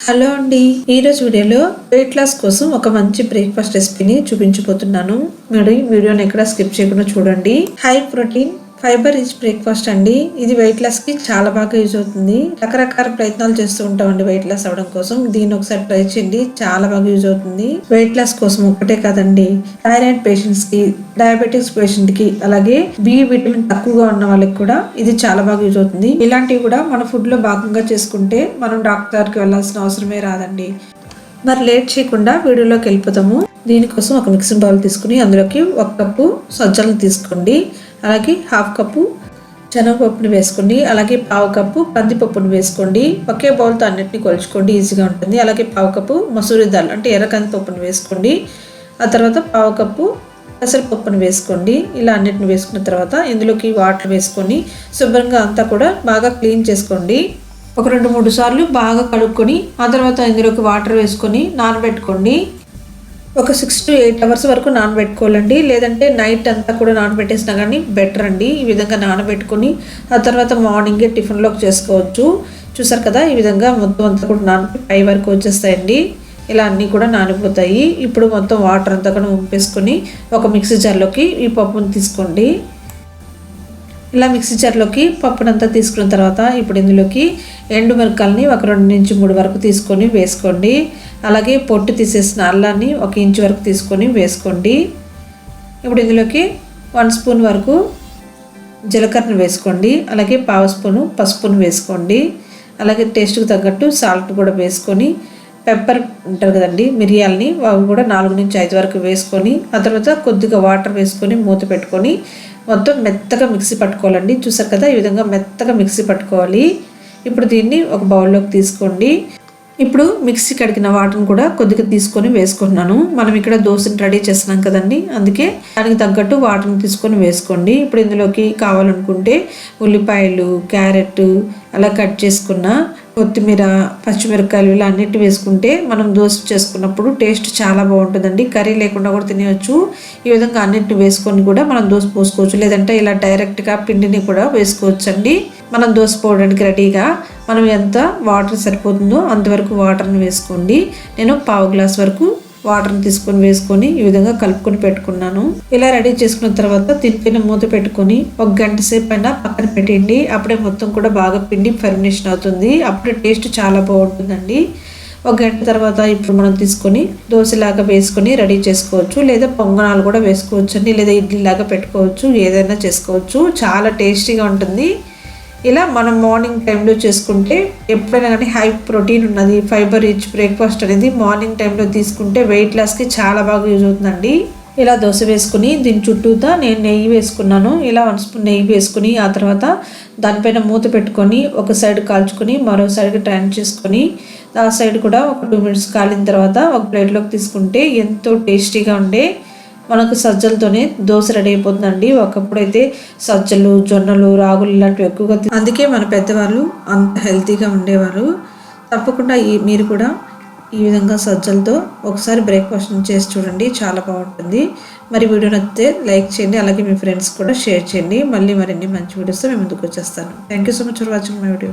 Hello అండి. ఈరోజు వీడియోలో వెయిట్ లాస్ కోసం ఒక మంచి బ్రేక్ఫాస్ట్ రెసిపీని చూపించబోతున్నాను. మీరు ఈ వీడియోని ఎక్కడ స్కిప్ చేయకుండా చూడండి. High protein fibre rich breakfast అండి. ఇది వెయిట్ లాస్కి చాలా బాగా యూజ్ అవుతుంది. రకరకాల ప్రయత్నాలు చేస్తూ ఉంటామండి వెయిట్ లాస్ అవడం కోసం. దీన్ని ఒకసారి ట్రై చేయండి. చాలా బాగా యూజ్ అవుతుంది. వెయిట్ లాస్ కోసం ఒకటే కాదండి. థైరాయిడ్ పేషెంట్స్కి డయాబెటిక్స్ పేషెంట్కి అలాగే బి విటమిన్ తక్కువగా ఉన్న వాళ్ళకి కూడా ఇది చాలా బాగా యూజ్ అవుతుంది. ఇలాంటివి కూడా మన ఫుడ్లో భాగంగా చేసుకుంటే మనం డాక్టర్కి వెళ్ళాల్సిన అవసరమే రాదండి. మరి లేట్ చేయకుండా వీడియోలోకి వెళ్ళిపోతాము దీనికోసం ఒక మిక్సింగ్ బౌల్ తీసుకుని అందులోకి ఒక కప్పు సజ్జలను తీసుకోండి. అలాగే హాఫ్ కప్పు శనగపప్పుని వేసుకోండి అలాగే పావు కప్పు కందిపప్పును వేసుకోండి. ఒకే బౌల్తో అన్నిటిని కొలుచుకోండి ఈజీగా ఉంటుంది. అలాగే పావు కప్పు మసూరి దాల్ అంటే ఎర్ర కందిపప్పుని వేసుకోండి. ఆ తర్వాత పావు కప్పు పెసరపప్పును వేసుకోండి. ఇలా అన్నిటిని వేసుకున్న తర్వాత ఇందులోకి వాటర్ వేసుకొని శుభ్రంగా అంతా కూడా బాగా క్లీన్ చేసుకోండి. ఒక రెండు మూడు సార్లు బాగా కడుక్కొని ఆ తర్వాత ఇందులోకి వాటర్ వేసుకొని నానబెట్టుకోండి. ఒక సిక్స్ టు ఎయిట్ అవర్స్ వరకు నానబెట్టుకోవాలండి. లేదంటే నైట్ అంతా కూడా నానబెట్టేసినా కానీ బెటర్ అండి. ఈ విధంగా నానబెట్టుకొని ఆ తర్వాత మార్నింగే టిఫిన్లోకి చేసుకోవచ్చు. చూసారు కదా ఈ విధంగా మొత్తం అంతా కూడా నానబెట్టి పై వరకు వచ్చేస్తాయండి. ఇలా అన్నీ కూడా నానిపోతాయి. ఇప్పుడు మొత్తం వాటర్ అంతా కూడా ఉంపేసుకొని ఒక మిక్సీ జార్లోకి ఈ పప్పును తీసుకోండి. ఇలా మిక్సీ జార్లోకి పప్పునంతా తీసుకున్న తర్వాత ఇప్పుడు ఇందులోకి ఎండు మిరకాయలని ఒక రెండు నుంచి మూడు వరకు తీసుకొని వేసుకోండి. అలాగే పొట్టు తీసేసిన అల్లాన్ని ఒక ఇంచు వరకు తీసుకొని వేసుకోండి. ఇప్పుడు ఇందులోకి వన్ స్పూన్ వరకు జీలకర్రను వేసుకోండి. అలాగే పావు స్పూను పసుపును వేసుకోండి. అలాగే టేస్ట్కి తగ్గట్టు సాల్ట్ కూడా వేసుకొని పెప్పర్ ఉంటారు కదండి మిరియాలని అవి కూడా నాలుగు నుంచి ఐదు వరకు వేసుకొని ఆ తర్వాత కొద్దిగా వాటర్ వేసుకొని మూత పెట్టుకొని మొత్తం మెత్తగా మిక్సీ పట్టుకోవాలండి. చూసారు కదా ఈ విధంగా మెత్తగా మిక్సీ పట్టుకోవాలి. ఇప్పుడు దీన్ని ఒక బౌల్లోకి తీసుకోండి. ఇప్పుడు మిక్సీ కడిగిన వాటర్ని కూడా కొద్దిగా తీసుకొని వేసుకుంటున్నాను. మనం ఇక్కడ దోశని రెడీ చేస్తున్నాం కదండి అందుకే దానికి తగ్గట్టు వాటర్ని తీసుకొని వేసుకోండి. ఇప్పుడు ఇందులోకి కావాలనుకుంటే ఉల్లిపాయలు క్యారెట్ అలా కట్ చేసుకున్న కొత్తిమీర పచ్చిమిరపకాయలు ఇలా అన్నిటి వేసుకుంటే మనం దోశ చేసుకున్నప్పుడు టేస్ట్ చాలా బాగుంటుందండి. కర్రీ లేకుండా కూడా తినేయచ్చు. ఈ విధంగా అన్నిటిని వేసుకొని కూడా మనం దోశ పోసుకోవచ్చు. లేదంటే ఇలా డైరెక్ట్గా పిండిని కూడా వేసుకోవచ్చు అండి మనం దోశ పోవడానికి రెడీగా మనం ఎంత వాటర్ సరిపోతుందో అంతవరకు వాటర్ని వేసుకోండి. నేను పావు గ్లాస్ వరకు వాటర్ని తీసుకొని వేసుకొని ఈ విధంగా కలుపుకొని పెట్టుకున్నాను. ఇలా రెడీ చేసుకున్న తర్వాత తినిపిన మూత పెట్టుకొని ఒక గంట సేపు అయినా పక్కన పెట్టండి అప్పుడే మొత్తం కూడా బాగా పిండి ఫర్మినేషన్ అవుతుంది. అప్పుడే టేస్ట్ చాలా బాగుంటుందండి. ఒక గంట తర్వాత ఇప్పుడు మనం తీసుకొని దోశలాగా వేసుకొని రెడీ చేసుకోవచ్చు. లేదా పొంగనాలు కూడా వేసుకోవచ్చు అండి లేదా ఇడ్లీ లాగా పెట్టుకోవచ్చు. ఏదైనా చేసుకోవచ్చు. చాలా టేస్టీగా ఉంటుంది. ఇలా మనం మార్నింగ్ టైంలో చేసుకుంటే ఎప్పుడైనా కానీ హై ప్రోటీన్ ఉన్నది ఫైబర్ రిచ్ బ్రేక్ఫాస్ట్ అనేది మార్నింగ్ టైంలో తీసుకుంటే వెయిట్ లాస్కి చాలా బాగా యూజ్ అవుతుందండి. ఇలా దోశ వేసుకుని దీని చుట్టూతా నేను నెయ్యి వేసుకున్నాను. ఇలా వన్ స్పూన్ నెయ్యి వేసుకుని ఆ తర్వాత దానిపైన మూత పెట్టుకొని ఒక సైడ్ కాల్చుకొని మరో సైడ్కి టర్న్ చేసుకొని ఆ సైడ్ కూడా ఒక టూ మినిట్స్ కాలిన తర్వాత ఒక ప్లేట్లోకి తీసుకుంటే ఎంతో టేస్టీగా ఉండే మనకు సజ్జలతోనే దోశ రెడీ అయిపోతుందండి. ఒకప్పుడు అయితే సజ్జలు జొన్నలు రాగులు ఇలాంటివి ఎక్కువగా అందుకే మన పెద్దవాళ్ళు అంత హెల్తీగా ఉండేవారు. తప్పకుండా ఈ మీరు కూడా ఈ విధంగా సజ్జలతో ఒకసారి బ్రేక్ఫాస్ట్ చేసి చూడండి చాలా బాగుంటుంది. మరి వీడియో నచ్చితే లైక్ చేయండి అలాగే మీ ఫ్రెండ్స్ కూడా షేర్ చేయండి. మళ్ళీ మరిన్ని మంచి వీడియోస్తో మేము ముందుకు వచ్చేస్తాను. Thank you so much for watching my video.